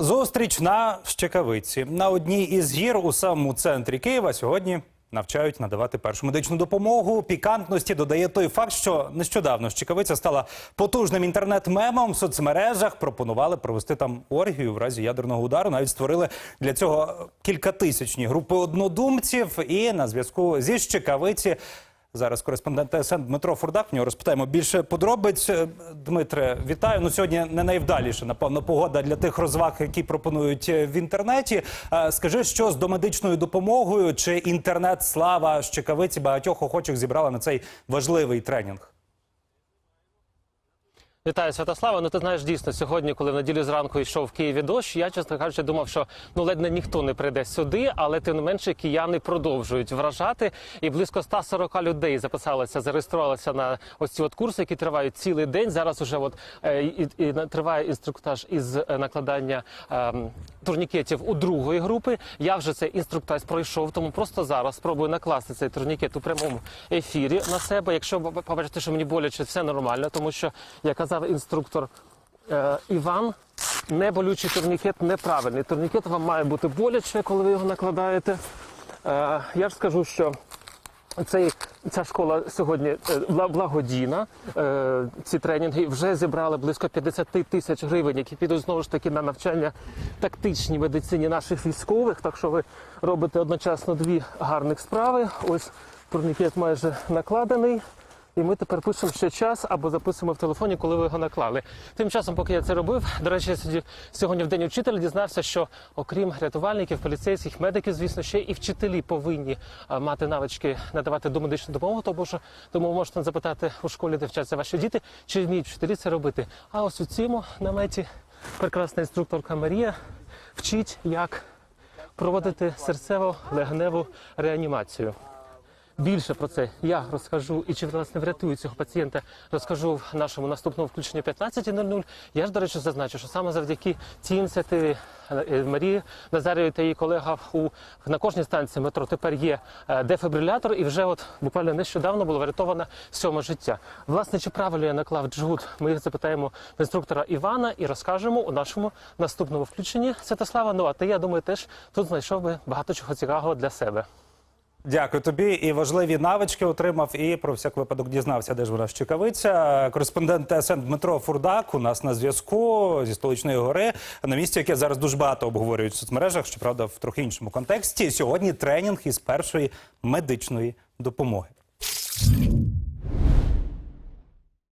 Зустріч на Щекавиці. На одній із гір у самому центрі Києва сьогодні навчають надавати першу медичну допомогу. Пікантності додає той факт, що нещодавно Щекавиця стала потужним інтернет-мемом в соцмережах. Пропонували провести там оргію в разі ядерного удару. Навіть створили для цього кількатисячні групи однодумців. І на зв'язку зі Щекавиці Зараз кореспондент ТСН Дмитро Фурдак. В нього розпитаємо більше подробиць. Е, Дмитре, вітаю. Ну сьогодні не найвдаліше, напевно, погода для тих розваг, які пропонують е, в інтернеті. Е, Скажи, що з домедичною допомогою чи інтернет слава чекавиці багатьох охочих зібрала на цей важливий тренінг? Вітаю, Святослава. Ну ти знаєш, дійсно, сьогодні, коли в неділю зранку йшов в Києві дощ, я чесно кажучи, думав, що ну ледь не ніхто не прийде сюди, але тим не менше кияни продовжують вражати. І близько 140 людей записалися, зареєструвалися на ось ці от курси, які тривають цілий день. Зараз уже от е, і, і, триває інструктаж із е, накладання е, турнікетів у другої групи. Я вже цей інструктаж пройшов, тому просто зараз спробую накласти цей турнікет у прямому ефірі на себе. Якщо побачите, що мені боляче, все нормально, тому що як казав інструктор е, Іван. Неболючий турнікет неправильний. Турнікет вам має бути боляче, коли ви його накладаєте. Е, я ж скажу, що цей, ця школа сьогодні е, благодійна. Е, ці тренінги вже зібрали близько 50 тисяч гривень, які підуть знову ж таки на навчання тактичній медицині наших військових. Так що ви робите одночасно дві гарних справи. Ось турнікет майже накладений. І ми тепер пишемо ще час або записуємо в телефоні, коли ви його наклали. Тим часом, поки я це робив, до речі, сьогодні в день учителя дізнався, що окрім рятувальників, поліцейських, медиків, звісно, ще і вчителі повинні мати навички надавати домедичну допомогу. Тому що тому можете запитати у школі, де вчаться ваші діти, чи вміють вчителі це робити. А ось у цьому наметі прекрасна інструкторка Марія вчить, як проводити серцево-легневу реанімацію. Більше про це я розкажу і чи власне врятую цього пацієнта, розкажу в нашому наступному включенні о 15.00. Я ж, до речі, зазначу, що саме завдяки цій ініціативі е, Марії Назарєвої та її колега у на кожній станції метро тепер є е, дефібрилятор, і вже от буквально нещодавно було врятовано сьоме життя. Власне, чи правильно я наклав джгут? Ми запитаємо в інструктора Івана і розкажемо у нашому наступному включенні. Святослава, ну а ти, я думаю, теж тут знайшов би багато чого цікавого для себе. Дякую тобі. І важливі навички отримав. І про всяк випадок дізнався, де ж вона Щекавиця. Кореспондент ТСН Дмитро Фурдак у нас на зв'язку зі столичної гори на місці, яке зараз дуже багато обговорюють в соцмережах. Щоправда, в трохи іншому контексті. Сьогодні тренінг із першої медичної допомоги.